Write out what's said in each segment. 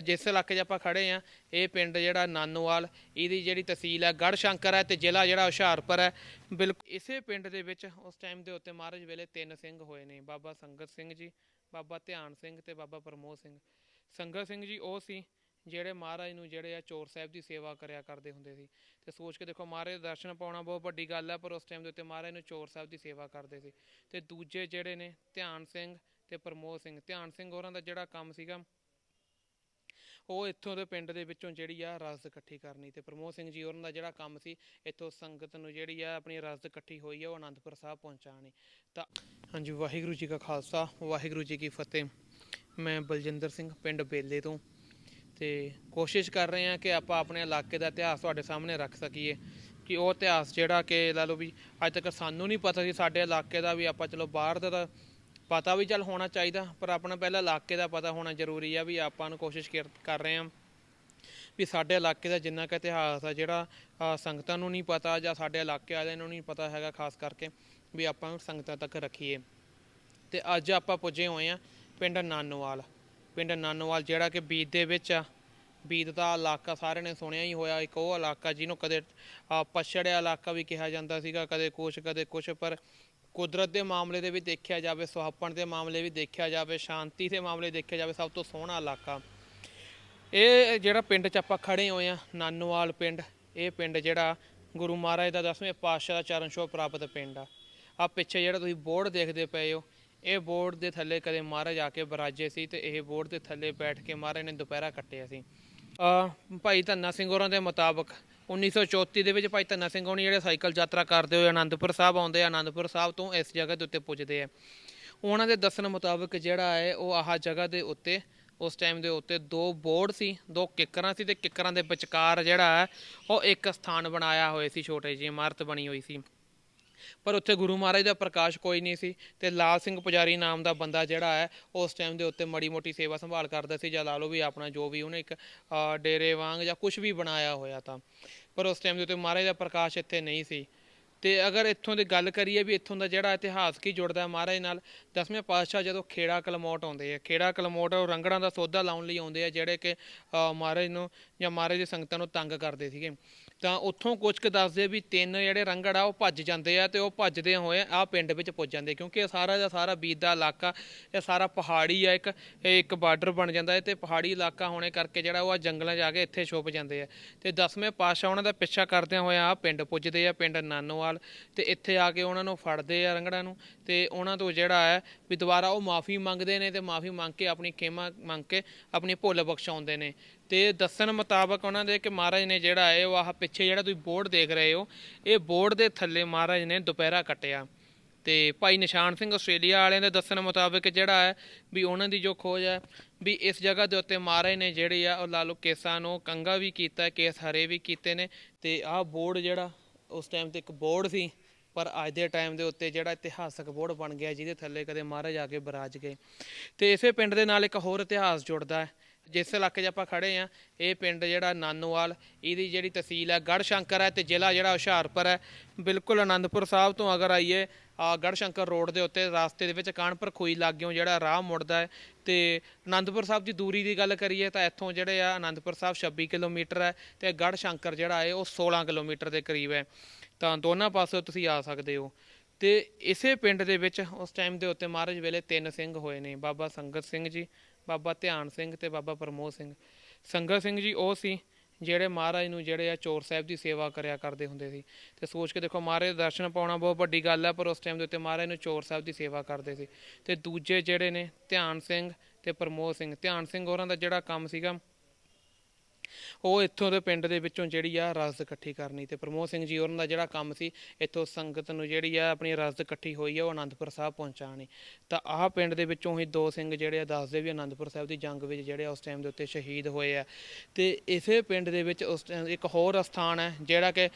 ਜਿਸ ਇਲਾਕੇ 'ਚ ਆਪਾਂ ਖੜੇ ਆ ਇਹ ਪਿੰਡ ਜਿਹੜਾ ਨਾਨੋਵਾਲ, ਇਹਦੀ ਜਿਹੜੀ ਤਹਿਸੀਲ ਹੈ ਗੜ੍ਹ ਸ਼ੰਕਰ ਹੈ ਤੇ ਜ਼ਿਲ੍ਹਾ ਜਿਹੜਾ ਹੁਸ਼ਿਆਰਪੁਰ ਹੈ। ਬਿਲਕੁਲ ਇਸੇ ਪਿੰਡ ਦੇ ਵਿੱਚ ਉਸ ਟਾਈਮ ਦੇ ਉੱਤੇ ਮਹਾਰਾਜ ਵੇਲੇ ਤਿੰਨ ਸਿੰਘ ਹੋਏ ਨੇ, ਬਾਬਾ ਸੰਗਤ ਸਿੰਘ ਜੀ, ਬਾਬਾ ਧਿਆਨ ਸਿੰਘ ਤੇ ਬਾਬਾ ਪ੍ਰਮੋਦ ਸਿੰਘ। ਸੰਗਤ ਸਿੰਘ ਜੀ ਉਹ ਸੀ ਜਿਹੜੇ ਮਹਾਰਾਜ ਨੂੰ ਜਿਹੜੇ ਆ ਚੋਰ ਸਾਹਿਬ ਦੀ ਸੇਵਾ ਕਰਿਆ ਕਰਦੇ ਹੁੰਦੇ ਸੀ। ਤੇ ਸੋਚ ਕੇ ਦੇਖੋ ਮਹਾਰਾਜ ਦੇ ਦਰਸ਼ਨ ਪਾਉਣਾ ਬਹੁਤ ਵੱਡੀ ਗੱਲ ਹੈ, ਪਰ ਉਸ ਟਾਈਮ ਦੇ ਉੱਤੇ ਮਹਾਰਾਜ ਨੂੰ ਚੋਰ ਸਾਹਿਬ ਦੀ ਸੇਵਾ ਕਰਦੇ ਸੀ। ਤੇ ਦੂਜੇ ਜਿਹੜੇ ਨੇ ਧਿਆਨ ਸਿੰਘ ਤੇ ਪ੍ਰਮੋਦ ਸਿੰਘ, ਧਿਆਨ ਸਿੰਘ ਹੋਰਾਂ ਦਾ ਜਿਹੜਾ ਕੰਮ ਸੀਗਾ ਉਹ ਇੱਥੋਂ ਦੇ ਪਿੰਡ ਦੇ ਵਿੱਚੋਂ ਜਿਹੜੀ ਆ ਰਸਦ ਇਕੱਠੀ ਕਰਨੀ ਤੇ ਪ੍ਰਮੋਦ ਸਿੰਘ ਜੀ ਉਹਨਾਂ ਦਾ ਜਿਹੜਾ ਕੰਮ ਸੀ, ਇੱਥੋਂ ਸੰਗਤ ਨੂੰ ਜਿਹੜੀ ਆ ਆਪਣੀ ਰਸਦ ਇਕੱਠੀ ਹੋਈ ਆ, ਉਹ ਆਨੰਦਪੁਰ ਸਾਹਿਬ ਪਹੁੰਚਾਣੀ ਤਾਂ ਹਾਂਜੀ, ਵਾਹਿਗੁਰੂ ਜੀ ਕਾ ਖਾਲਸਾ, ਵਾਹਿਗੁਰੂ ਜੀ ਕੀ ਫਤਿਹ। ਮੈਂ ਬਲਜਿੰਦਰ ਸਿੰਘ ਪਿੰਡ ਬੇਲੇ ਤੋਂ ਤੇ ਕੋਸ਼ਿਸ਼ ਕਰ ਰਹੇ ਹਾਂ ਕਿ ਆਪਾਂ ਆਪਣੇ ਇਲਾਕੇ ਦਾ ਇਤਿਹਾਸ ਤੁਹਾਡੇ ਸਾਹਮਣੇ ਰੱਖ ਸਕੀਏ ਕਿ ਉਹ ਇਤਿਹਾਸ ਜਿਹੜਾ ਕਿ ਲਾ ਲਓ ਵੀ ਅੱਜ ਤੱਕ ਸਾਨੂੰ ਨਹੀਂ ਪਤਾ ਸੀ ਸਾਡੇ ਇਲਾਕੇ ਦਾ ਵੀ ਆਪਾਂ ਚਲੋ ਬਾਹਰ ਦਾ ਤਾਂ ਪਤਾ ਵੀ ਚੱਲ ਹੋਣਾ ਚਾਹੀਦਾ ਪਰ ਆਪਣਾ ਪਹਿਲਾਂ ਇਲਾਕੇ ਦਾ ਪਤਾ ਹੋਣਾ ਜ਼ਰੂਰੀ ਆ ਵੀ ਆਪਾਂ ਨੂੰ ਕੋਸ਼ਿਸ਼ ਕਰ- ਕਰ ਰਹੇ ਹਾਂ ਵੀ ਸਾਡੇ ਇਲਾਕੇ ਦਾ ਜਿੰਨਾ ਕੁ ਇਤਿਹਾਸ ਆ ਜਿਹੜਾ ਅ, ਸੰਗਤਾਂ ਨੂੰ ਨਹੀਂ ਪਤਾ ਜਾਂ ਸਾਡੇ ਇਲਾਕੇ ਵਾਲਿਆਂ ਨੂੰ ਨਹੀਂ ਪਤਾ ਹੈਗਾ ਖਾਸ ਕਰਕੇ ਵੀ ਆਪਾਂ ਸੰਗਤਾਂ ਤੱਕ ਰੱਖੀਏ। ਤੇ ਅੱਜ ਆਪਾਂ ਪੁੱਜੇ ਹੋਏ ਆ ਪਿੰਡ ਨਾਨੋਵਾਲ। ਪਿੰਡ ਨਾਨੋਵਾਲ ਜਿਹੜਾ ਕਿ ਬੀਦ ਦੇ ਵਿੱਚ ਆ। ਬੀਦ ਦਾ ਇਲਾਕਾ ਸਾਰਿਆਂ ਨੇ ਸੁਣਿਆ ਹੀ ਹੋਇਆ ਇੱਕ ਉਹ ਇਲਾਕਾ ਜਿਹਨੂੰ ਕਦੇ ਅ, ਪਛੜਿਆ ਇਲਾਕਾ ਵੀ ਕਿਹਾ ਜਾਂਦਾ ਸੀਗਾ ਕਦੇ ਕੁਛ ਕਦੇ ਕੁਛ ਪਰ ਕੁਦਰਤ ਦੇ ਮਾਮਲੇ ਦੇ ਵੀ ਦੇਖਿਆ ਜਾਵੇ, ਸੁਹਾਪਣ ਦੇ ਮਾਮਲੇ ਵੀ ਦੇਖਿਆ ਜਾਵੇ, ਸ਼ਾਂਤੀ ਦੇ ਮਾਮਲੇ ਦੇਖਿਆ ਜਾਵੇ, ਸਭ ਤੋਂ ਸੋਹਣਾ ਇਲਾਕਾ। ਇਹ ਜਿਹੜਾ ਪਿੰਡ 'ਚ ਆਪਾਂ ਖੜੇ ਹੋਏ ਆ ਨਾਨੋਵਾਲ ਪਿੰਡ, ਇਹ ਪਿੰਡ ਜਿਹੜਾ ਗੁਰੂ ਮਹਾਰਾਜ ਦਾ ਦਸਵੇਂ ਪਾਤਸ਼ਾਹ ਦਾ ਚਰਨ ਛੋਹ ਪ੍ਰਾਪਤ ਪਿੰਡ ਆ। ਆ ਪਿੱਛੇ ਜਿਹੜਾ ਤੁਸੀਂ ਬੋਰਡ ਦੇਖਦੇ ਪਏ ਹੋ, ਇਹ ਬੋਰਡ ਦੇ ਥੱਲੇ ਕਦੇ ਮਹਾਰਾਜ ਆ ਕੇ ਬਰਾਜੇ ਸੀ ਤੇ ਇਹ ਬੋਰਡ ਦੇ ਥੱਲੇ ਬੈਠ ਕੇ ਮਹਾਰਾਜ ਨੇ ਦੁਪਹਿਰਾ ਕੱਟਿਆ ਸੀ। ਭਾਈ ਧੰਨਾ ਸਿੰਘ ਹੋਰਾਂ ਦੇ ਮੁਤਾਬਕ 1934 ਦੇ ਵਿੱਚ ਭਾਈ ਧੰਨਾ ਸਿੰਘ ਹੋਣੀ ਜਿਹੜੇ ਸਾਈਕਲ ਯਾਤਰਾ ਕਰਦੇ ਹੋਏ ਆਨੰਦਪੁਰ ਸਾਹਿਬ ਆਉਂਦੇ ਆ, ਆਨੰਦਪੁਰ ਸਾਹਿਬ ਤੋਂ ਇਸ ਜਗ੍ਹਾ ਦੇ ਉੱਤੇ ਪੁੱਜਦੇ ਆ। ਉਹਨਾਂ ਦੇ ਦੱਸਣ ਮੁਤਾਬਕ ਜਿਹੜਾ ਹੈ, ਉਹ ਆਹ ਜਗ੍ਹਾ ਦੇ ਉੱਤੇ, ਉਸ ਟਾਈਮ ਦੇ ਉੱਤੇ ਦੋ ਬੋਰਡ ਸੀ, ਦੋ ਕਿੱਕਰਾਂ ਸੀ ਤੇ ਕਿੱਕਰਾਂ ਦੇ ਵਿਚਕਾਰ ਜਿਹੜਾ ਹੈ, ਉਹ ਇੱਕ ਸਥਾਨ ਬਣਾਇਆ ਹੋਇਆ ਸੀ, ਛੋਟੇ ਜਿਹੀ ਇਮਾਰਤ ਬਣੀ ਹੋਈ ਸੀ। ਪਰ ਉੱਥੇ ਗੁਰੂ ਮਹਾਰਾਜ ਦਾ ਪ੍ਰਕਾਸ਼ ਕੋਈ ਨਹੀਂ ਸੀ ਤੇ ਲਾਲ ਸਿੰਘ ਪੁਜਾਰੀ ਨਾਮ ਦਾ ਬੰਦਾ ਜਿਹੜਾ ਹੈ, ਉਸ ਟਾਈਮ ਦੇ ਉੱਤੇ ਮੜੀ ਮੋਟੀ ਸੇਵਾ ਸੰਭਾਲ ਕਰਦਾ ਸੀ ਜਾਂ ਲਾ ਲਓ ਵੀ ਆਪਣਾ ਜੋ ਵੀ ਉਹਨੇ ਇੱਕ ਡੇਰੇ ਵਾਂਗ ਜਾਂ ਕੁਝ ਵੀ ਬਣਾਇਆ ਹੋਇਆ ਤਾਂ। ਪਰ ਉਸ ਟਾਈਮ ਦੇ ਉੱਤੇ ਮਹਾਰਾਜ ਦਾ ਪ੍ਰਕਾਸ਼ ਇੱਥੇ ਨਹੀਂ ਸੀ। ਤੇ ਅਗਰ ਇੱਥੋਂ ਦੀ ਗੱਲ ਕਰੀਏ ਵੀ ਇੱਥੋਂ ਦਾ ਜਿਹੜਾ ਇਤਿਹਾਸ ਕੀ ਜੁੜਦਾ ਹੈ ਮਹਾਰਾਜ ਨਾਲ, ਦਸਵੇਂ ਪਾਤਸ਼ਾਹ ਜਦੋਂ ਖੇੜਾ ਕਲਮੋਟ ਆਉਂਦੇ ਆ, ਖੇੜਾ ਕਲਮੋਟ ਉਹ ਰੰਗੜਾਂ ਦਾ ਸੌਦਾ ਲਾਉਣ ਲਈ ਆਉਂਦੇ ਆ ਜਿਹੜੇ ਕਿ ਮਹਾਰਾਜ ਨੂੰ ਜਾਂ ਮਹਾਰਾਜ ਦੀ ਸੰਗਤਾਂ ਨੂੰ ਤੰਗ ਕਰਦੇ ਸੀਗੇ। ਤਾਂ ਉੱਥੋਂ ਕੁਝ ਕੁ ਦੱਸਦੇ ਵੀ ਤਿੰਨ ਜਿਹੜੇ ਰੰਗੜ ਆ, ਉਹ ਭੱਜ ਜਾਂਦੇ ਆ ਤੇ ਉਹ ਭੱਜਦੇ ਹੋਏ ਆ ਪਿੰਡ ਵਿੱਚ ਪੁੱਜ ਜਾਂਦੇ ਕਿਉਂਕਿ ਇਹ ਸਾਰਾ ਦਾ ਸਾਰਾ ਬੀਤ ਦਾ ਇਲਾਕਾ, ਇਹ ਸਾਰਾ ਪਹਾੜੀ ਆ, ਇੱਕ, ਇਹ ਇੱਕ ਬਾਰਡਰ ਬਣ ਜਾਂਦਾ ਹੈ ਤੇ ਪਹਾੜੀ ਇਲਾਕਾ ਹੋਣੇ ਕਰਕੇ ਜਿਹੜਾ ਉਹ ਆ ਜੰਗਲਾਂ 'ਚ ਆ ਕੇ ਇੱਥੇ ਛੁਪ ਜਾਂਦੇ ਆ। ਤੇ ਦਸਵੇਂ ਪਾਤਸ਼ਾਹ ਉਹਨਾਂ ਦਾ ਪਿੱਛਾ ਕਰਦਿਆਂ ਹੋਇਆ ਆ ਪਿੰਡ ਪੁੱਜਦੇ ਆ, ਪਿੰਡ ਨਾਨੋਵਾਲ ਤੇ ਇੱਥੇ ਆ ਕੇ ਉਹਨਾਂ ਨੂੰ ਫੜਦੇ ਆ ਰੰਗੜਾਂ ਨੂੰ ਤੇ ਉਹਨਾਂ ਤੋਂ ਜਿਹੜਾ ਹੈ ਵੀ ਦੁਬਾਰਾ ਉਹ ਮਾਫੀ ਮੰਗਦੇ ਨੇ ਤੇ ਮਾਫੀ ਮੰਗ ਕੇ ਆਪਣੀ ਖੇਮਾ ਮੰਗ ਕੇ ਆਪਣੀ ਭੁੱਲ ਬਖਸ਼ਾਉਂਦੇ ਨੇ। ਤੇ ਦੱਸਣ ਮੁਤਾਬਕ ਉਹਨਾਂ ਦੇ ਕਿ ਮਹਾਰਾਜ ਨੇ ਜਿਹੜਾ ਹੈ ਉਹ ਆਹ ਪਿੱਛੇ ਜਿਹੜਾ ਤੁਸੀਂ ਬੋਰਡ ਦੇਖ ਰਹੇ ਹੋ, ਇਹ ਬੋਰਡ ਦੇ ਥੱਲੇ ਮਹਾਰਾਜ ਨੇ ਦੁਪਹਿਰਾ ਕੱਟਿਆ। ਤੇ ਭਾਈ ਨਿਸ਼ਾਨ ਸਿੰਘ ਆਸਟ੍ਰੇਲੀਆ ਵਾਲਿਆਂ ਦੇ ਦੱਸਣ ਮੁਤਾਬਕ ਜਿਹੜਾ ਹੈ ਵੀ ਉਹਨਾਂ ਦੀ ਜੋ ਖੋਜ ਹੈ, ਵੀ ਇਸ ਜਗ੍ਹਾ ਦੇ ਉੱਤੇ ਮਹਾਰਾਜ ਨੇ ਜਿਹੜੀ ਆ ਉਹ ਲਾ ਕੇਸਾਂ ਨੂੰ ਕੰਗਾ ਵੀ ਕੀਤਾ, ਕੇਸ ਹਰੇ ਵੀ ਕੀਤੇ ਨੇ ਤੇ ਆਹ ਬੋਰਡ ਜਿਹੜਾ ਉਸ ਟਾਈਮ ਤੇ ਇੱਕ ਬੋਰਡ ਸੀ, ਪਰ ਅੱਜ ਦੇ ਟਾਈਮ ਦੇ ਉੱਤੇ ਜਿਹੜਾ ਇਤਿਹਾਸਕ ਬੋਰਡ ਬਣ ਗਿਆ, ਜਿਹਦੇ ਥੱਲੇ ਕਦੇ ਮਹਾਰਾਜ ਆ ਕੇ ਬਰਾਜ ਗਏ। ਤੇ ਇਸੇ ਪਿੰਡ ਦੇ ਨਾਲ ਇੱਕ ਹੋਰ ਇਤਿਹਾਸ ਜੁੜਦਾ ਹੈ। ਜਿਸ ਇਲਾਕੇ 'ਚ ਆਪਾਂ ਖੜੇ ਆ ਇਹ ਪਿੰਡ ਜਿਹੜਾ ਨਾਨੋਵਾਲ, ਇਹਦੀ ਜਿਹੜੀ ਤਹਿਸੀਲ ਹੈ ਗੜ੍ਹ ਸ਼ੰਕਰ ਹੈ ਤੇ ਜ਼ਿਲ੍ਹਾ ਜਿਹੜਾ ਹੁਸ਼ਿਆਰਪੁਰ ਹੈ। ਬਿਲਕੁਲ ਆਨੰਦਪੁਰ ਸਾਹਿਬ ਤੋਂ ਅਗਰ ਆਈਏ, ਆ ਗੜ੍ਹ ਸ਼ੰਕਰ ਰੋਡ ਦੇ ਉੱਤੇ ਰਾਸਤੇ ਦੇ ਵਿੱਚ ਕਾਨਪੁਰ ਖੋਈ ਲੱਗਿਓ ਜਿਹੜਾ ਰਾਹ ਮੁੜਦਾ ਹੈ ਤੇ ਆਨੰਦਪੁਰ ਸਾਹਿਬ ਦੀ ਦੂਰੀ ਦੀ ਗੱਲ ਕਰੀਏ ਤਾਂ ਇੱਥੋਂ ਜਿਹੜੇ ਆ ਆਨੰਦਪੁਰ ਸਾਹਿਬ 26 ਕਿਲੋਮੀਟਰ ਹੈ ਤੇ ਗੜ੍ਹ ਸ਼ੰਕਰ ਜਿਹੜਾ ਹੈ ਉਹ 16 ਕਿਲੋਮੀਟਰ ਦੇ ਕਰੀਬ ਹੈ। ਤਾਂ ਦੋਨਾਂ ਪਾਸੇ ਤੁਸੀਂ ਆ ਸਕਦੇ ਹੋ। ਤੇ ਇਸੇ ਪਿੰਡ ਦੇ ਵਿੱਚ ਉਸ ਟਾਈਮ ਦੇ ਉੱਤੇ ਮਹਾਰਾਜ ਵੇਲੇ ਤਿੰਨ ਸਿੰਘ ਹੋਏ ਨੇ, ਬਾਬਾ ਸੰਗਤ ਸਿੰਘ ਜੀ। ਬਾਬਾ ਧਿਆਨ ਸਿੰਘ ਤੇ ਬਾਬਾ ਪ੍ਰਮੋਦ ਸਿੰਘ। ਸੰਗਤ ਸਿੰਘ ਜੀ ਉਹ ਸੀ ਜਿਹੜੇ ਮਹਾਰਾਜ ਨੂੰ ਜਿਹੜੇ ਆ ਚੋਰ ਸਾਹਿਬ ਦੀ ਸੇਵਾ ਕਰਿਆ ਕਰਦੇ ਹੁੰਦੇ ਸੀ। ਤੇ ਸੋਚ ਕੇ ਦੇਖੋ ਮਹਾਰਾਜ ਦੇ ਦਰਸ਼ਨ ਪਾਉਣਾ ਬਹੁਤ ਵੱਡੀ ਗੱਲ ਆ, ਪਰ ਉਸ ਟਾਈਮ ਦੇ ਉੱਤੇ ਮਹਾਰਾਜ ਨੂੰ ਚੋਰ ਸਾਹਿਬ ਦੀ ਸੇਵਾ ਕਰਦੇ ਸੀ। ਤੇ ਦੂਜੇ ਜਿਹੜੇ ਨੇ ਧਿਆਨ ਸਿੰਘ ਤੇ ਪ੍ਰਮੋਦ ਸਿੰਘ। ਧਿਆਨ ਸਿੰਘ ਹੋਰਾਂ ਦਾ ਜਿਹੜਾ ਕੰਮ ਸੀਗਾ ਉਹ ਇੱਥੋਂ ਦੇ ਪਿੰਡ ਦੇ ਵਿੱਚੋਂ ਜਿਹੜੀ ਆ ਰਸਦ ਇਕੱਠੀ ਕਰਨੀ ਤੇ ਪ੍ਰਮੋਦ ਸਿੰਘ ਜੀ ਉਹਨਾਂ ਦਾ ਜਿਹੜਾ ਕੰਮ ਸੀ, ਇੱਥੋਂ ਸੰਗਤ ਨੂੰ ਜਿਹੜੀ ਆ ਆਪਣੀ ਰਸਦ ਇਕੱਠੀ ਹੋਈ ਆ ਉਹ ਆਨੰਦਪੁਰ ਸਾਹਿਬ ਪਹੁੰਚਾਣੀ ਤਾਂ ਆਹ ਪਿੰਡ ਦੇ ਵਿੱਚੋਂ ਹੀ ਦੋ ਸਿੰਘ ਜਿਹੜੇ ਆ ਦੱਸਦੇ ਵੀ ਆਨੰਦਪੁਰ ਸਾਹਿਬ ਦੀ ਜੰਗ ਵਿੱਚ ਜਿਹੜੇ ਆ ਉਸ ਟਾਈਮ ਦੇ ਉੱਤੇ ਸ਼ਹੀਦ ਹੋਏ ਆ। ਤੇ ਇਸੇ ਪਿੰਡ ਦੇ ਵਿੱਚ ਉਸ time ਇੱਕ ਹੋਰ ਅਸਥਾਨ ਹੈ, ਜਿਹੜਾ ਕਿ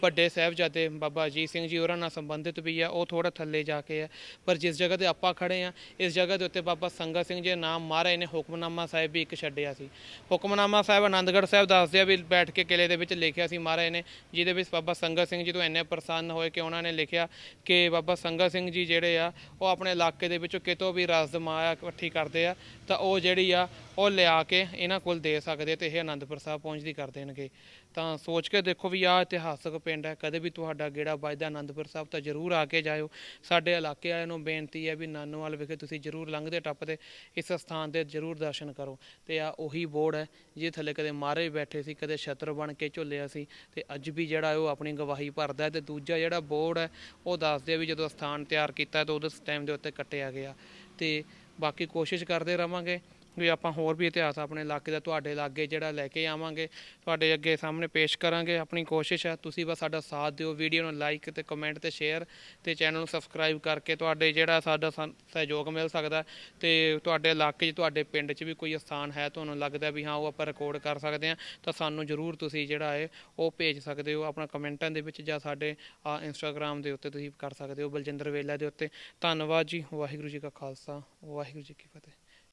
ਵੱਡੇ ਸਾਹਿਬਜ਼ਾਦੇ ਬਾਬਾ ਅਜੀਤ ਸਿੰਘ ਜੀ ਉਹਨਾਂ ਨਾਲ ਸੰਬੰਧਿਤ ਵੀ ਆ, ਉਹ ਥੋੜਾ ਥੱਲੇ ਜਾ ਕੇ ਆ। ਪਰ ਜਿਸ ਜਗ੍ਹਾ ਤੇ ਆਪਾਂ ਖੜੇ ਆ, ਇਸ ਜਗ੍ਹਾ ਦੇ ਉੱਤੇ ਬਾਬਾ ਸੰਗਤ ਸਿੰਘ ਜੀ ਨਾਮ ਮਹਾਰਾਜ ਨੇ ਹੁਕਮਨਾਮਾ ਸਾਹਿਬ ਵੀ ਇੱਕ ਛੱਡਿਆ ਸੀ। ਹੁਕਮਨਾਮਾ ਸਾਹਿਬ ਆਨੰਦਗੜ੍ਹ ਸਾਹਿਬ ਦੱਸਦੇ ਆ ਵੀ ਬੈਠ ਕੇ ਕਿਲੇ ਦੇ ਵਿੱਚ ਲਿਖਿਆ ਸੀ ਮਹਾਰਾਜ ਨੇ, ਜਿਹਦੇ ਵਿੱਚ ਬਾਬਾ ਸੰਗਤ ਸਿੰਘ ਜੀ ਤੋਂ ਇੰਨੇ ਪ੍ਰਸੰਨ ਹੋਏ ਕਿ ਉਹਨਾਂ ਨੇ ਲਿਖਿਆ ਕਿ ਬਾਬਾ ਸੰਗਤ ਸਿੰਘ ਜੀ ਜਿਹੜੇ ਆ, ਉਹ ਆਪਣੇ ਇਲਾਕੇ ਦੇ ਵਿੱਚੋਂ ਕਿਤੋਂ ਵੀ ਰਸ ਮਾਇਆ ਇਕੱਠੀ ਕਰਦੇ ਆ, ਤਾਂ ਉਹ ਜਿਹੜੀ ਆ, ਉਹ ਲਿਆ ਕੇ ਇਹਨਾਂ ਕੋਲ ਦੇ ਸਕਦੇ ਤੇ ਇਹ ਆਨੰਦਪੁਰ ਸਾਹਿਬ ਪਹੁੰਚਦੀ ਕਰ ਦੇਣਗੇ। ਤਾਂ ਸੋਚ ਕੇ ਦੇਖੋ ਵੀ ਆਹ ਇਤਿਹਾਸਕ ਪਿੰਡ ਹੈ, ਕਦੇ ਵੀ ਤੁਹਾਡਾ ਗੇੜਾ ਵੱਜਦਾ ਆਨੰਦਪੁਰ ਸਾਹਿਬ ਤਾਂ ਜ਼ਰੂਰ ਆ ਕੇ ਜਾਇਓ। ਸਾਡੇ ਇਲਾਕੇ ਵਾਲਿਆਂ ਨੂੰ ਬੇਨਤੀ ਹੈ ਵੀ ਨਾਨੋਵਾਲ ਵਿਖੇ ਤੁਸੀਂ ਜ਼ਰੂਰ ਲੰਘਦੇ ਟੱਪਦੇ, ਇਸ ਸਥਾਨ ਦੇ ਜ਼ਰੂਰ ਦਰਸ਼ਨ ਕਰੋ। ਤੇ ਆ ਉਹੀ ਬੋਰਡ ਹੈ ਜਿਹਦੇ ਥੱਲੇ ਕਦੇ ਮਾਰੇ ਬੈਠੇ ਸੀ, ਕਦੇ ਛਤਰ ਬਣ ਕੇ ਝੁੱਲਿਆ ਸੀ ਤੇ ਅੱਜ ਵੀ ਜਿਹੜਾ ਉਹ ਆਪਣੀ ਗਵਾਹੀ ਭਰਦਾ ਹੈ ਤੇ ਦੂਜਾ ਜਿਹੜਾ ਬੋਰਡ ਹੈ, ਉਹ ਦੱਸਦੇ ਆ ਵੀ ਜਦੋਂ ਸਥਾਨ ਤਿਆਰ ਕੀਤਾ ਤਾਂ ਉਸ ਟਾਈਮ ਦੇ ਉੱਤੇ ਕੱਟਿਆ ਗਿਆ। ਤੇ ਬਾਕੀ ਕੋਸ਼ਿਸ਼ ਕਰਦੇ ਰਵਾਂਗੇ ਵੀ ਆਪਾਂ ਹੋਰ ਵੀ ਇਤਿਹਾਸ ਆਪਣੇ ਇਲਾਕੇ ਦਾ, ਤੁਹਾਡੇ ਲਾਗੇ ਜਿਹੜਾ ਲੈ ਕੇ ਆਵਾਂਗੇ, ਤੁਹਾਡੇ ਅੱਗੇ ਸਾਹਮਣੇ ਪੇਸ਼ ਕਰਾਂਗੇ। ਆਪਣੀ ਕੋਸ਼ਿਸ਼ ਹੈ, ਤੁਸੀਂ ਬਸ ਸਾਡਾ ਸਾਥ ਦਿਓ, ਵੀਡੀਓ ਨੂੰ ਲਾਈਕ ਤੇ ਕਮੈਂਟ ਤੇ ਸ਼ੇਅਰ ਤੇ ਚੈਨਲ ਨੂੰ ਸਬਸਕ੍ਰਾਈਬ ਕਰਕੇ ਤੁਹਾਡੇ ਜਿਹੜਾ ਸਾਡਾ ਸਨ- ਸਹਿਯੋਗ ਮਿਲ ਸਕਦਾ ਤੇ ਤੁਹਾਡੇ ਇਲਾਕੇ 'ਚ, ਤੁਹਾਡੇ ਪਿੰਡ 'ਚ ਵੀ ਕੋਈ ਸਥਾਨ ਹੈ, ਤੁਹਾਨੂੰ ਲੱਗਦਾ ਵੀ ਹਾਂ, ਉਹ ਆਪਾਂ ਰਿਕਾਰਡ ਕਰ ਸਕਦੇ ਹਾਂ, ਤਾਂ ਸਾਨੂੰ ਜਰੂਰ ਤੁਸੀਂ ਜਿਹੜਾ ਹੈ, ਉਹ ਭੇਜ ਸਕਦੇ ਹੋ ਆਪਣਾ ਕਮੈਂਟਾਂ ਦੇ ਵਿੱਚ ਜਾਂ ਸਾਡੇ ਇੰਸਟਾਗ੍ਰam ਦੇ ਉੱਤੇ ਤੁਸੀਂ ਕਰ ਸਕਦੇ ਹੋ, ਬਲਜਿੰਦਰ ਵੇਲਾ ਦੇ ਉੱਤੇ। ਧੰਨਵਾਦ ਜੀ, ਵਾਹਿਗੁਰੂ ਜੀ ਕਾ ਖਾਲਸਾ, ਵਾਹਿਗੁਰੂ ਜੀ ਕੀ ਫਤਿਹ।